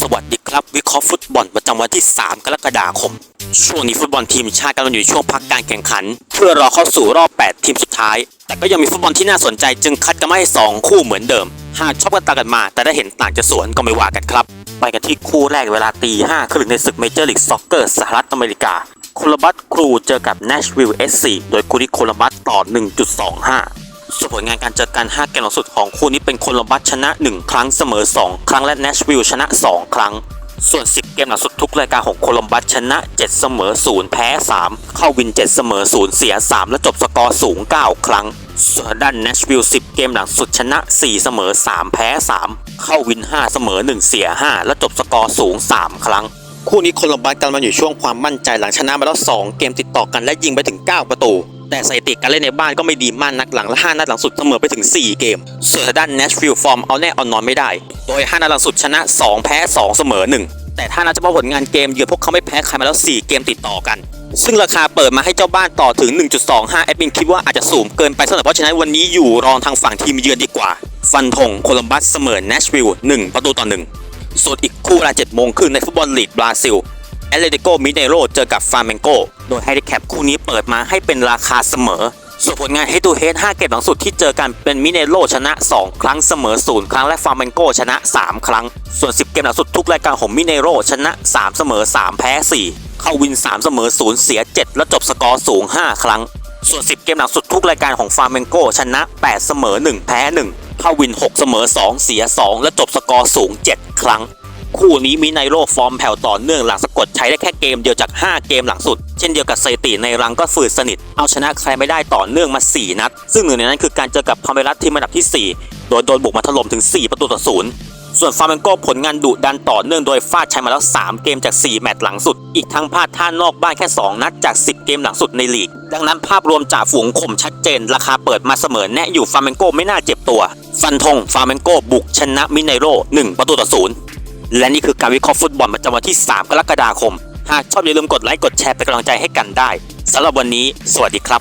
สวัสดีครับ วิเคราะห์ฟุตบอลประจำวันที่ 3 กรกฎาคม ช่วงนี้ฟุตบอลทีมชาติกำลังอยู่ช่วงพักการแข่งขัน เพื่อรอเข้าสู่รอบ 8 ทีมสุดท้าย แต่ก็ยังมีฟุตบอลที่น่าสนใจจึงคัดกันมาให้ 2 คู่เหมือนเดิม หากชอบกันตากันมา แต่ได้เห็นต่างจะสวนก็ไม่ว่ากันครับ ไปกันที่คู่แรกเวลาตี5ครึ่งในศึกเมเจอร์ลีกซ็อกเกอร์สหรัฐอเมริกาโคลัมบัสครูเจอกับ Nashville SC โดยคู่นี้โคลัมบัสต่อ 1.25 ส่วนผลงานการเจอกัน 5 เกมหลังสุดของคู่นี้เป็นโคลัมบัสชนะ 1 ครั้งเสมอ 2 ครั้งและ Nashville ชนะ 2 ครั้ง ส่วน 10 เกมหลังสุดทุกรายการของโคลัมบัสชนะ 7 เสมอ 0 แพ้ 3 เข้าวิน 7 เสมอ 0 เสีย 3 และจบสกอร์สูง 9 ครั้ง ส่วนด้าน Nashville 10 เกมหลังสุดชนะ 4 เสมอ 3 แพ้ 3 เข้าวิน 5 เสมอ 1 เสีย 5 และจบสกอร์สูง 3 ครั้งคู่นี้โคลัมบัสกำลังอยู่ช่วงความมั่นใจหลังชนะมาแล้ว 2 เกมติดต่อกันและยิงไปถึง 9 ประตู แต่สถิติการเล่นในบ้านก็ไม่ดีมากนักหลังและ5นัดหลังสุดเสมอไปถึง 4 เกม ส่วนทางด้าน Nashville ฟอร์มเอาแน่เอานอนไม่ได้ โดย 5 นัดหลังสุดชนะ 2 แพ้ 2 เสมอ 1 แต่ถ้านับเฉพาะผลงานเกมเยือนพวกเขาไม่แพ้ใครมาแล้ว 4 เกมติดต่อกัน ซึ่งราคาเปิดมาให้เจ้าบ้านต่อถึง 1.25 แอดมินคิดว่าอาจจะสูงเกินไปสำหรับเพราะฉะนั้นวันนี้อยู่รองทางฝั่งทีมเยือนดีกว่า ฟันธงโคลัมบัสเสมอ Nashville 1 ประตูต่อ 1ส่วนอีกคู่เวลา7โมงครึ่งในฟุตบอลลีกบราซิล แอตเลติโกมิเนโรเจอกับฟาร์เมนโกโดยไฮเดแคปคู่นี้เปิดมาให้เป็นราคาเสมอ ส่วนผลงาน Head to Head 5เกมหลังสุดที่เจอกันเป็นมิเนโรชนะ 2 ครั้งเสมอ 0 ครั้งและฟาร์เมนโกชนะ 3 ครั้ง ส่วน 10 เกมหลังสุดทุกรายการของมิเนโรชนะ 3 เสมอ 3 แพ้ 4 เข้าวิน 3 เสมอ 0 เสีย 7 และจบสกอร์สูง 5 ครั้ง ส่วน 10 เกมหลังสุดทุกรายการของฟาร์เมนโกชนะ 8 เสมอ 1 แพ้ 1 เข้าวิน 6 เสมอ 2 เสีย 2 และจบสกอร์สูง 7 ครั้ง คู่นี้มีไนโรฟอร์มแผ่วต่อเนื่องหลังสะกดใช้ได้แค่เกมเดียวจาก 5 เกมหลังสุด เช่นเดียวกับสถิติในรังก็ฝืดสนิท เอาชนะใครไม่ได้ต่อเนื่องมา 4 นัด ซึ่งหนึ่งในนั้นคือการเจอกับพาเมรัสทีมอันดับที่ 4 โดยโดนบุกมาถล่มถึง 4 ประตูต่อศูนย์ส่วนฟาร์เมนโกผลงานดุดันต่อเนื่องโดยฟาดใช้มาแล้ว 3 เกมจาก 4 แมตช์หลังสุด อีกทั้งพลาดท่านอกบ้านแค่ 2 นัดจาก 10 เกมหลังสุดในลีก ดังนั้นภาพรวมจากฝูงข่มชัดเจน ราคาเปิดมาเสมอแน่อยู่ฟาร์เมนโกไม่น่าเจ็บตัว ฟันธงฟาร์เมนโกบุกชนะมิไนโร1ประตูต่อศูนย์ และนี่คือการวิเคราะห์ฟุตบอลประจำวันที่ 3 กรกฎาคม หากชอบอย่าลืมกดไลค์กดแชร์เป็นกำลังใจให้กันได้สำหรับวันนี้ สวัสดีครับ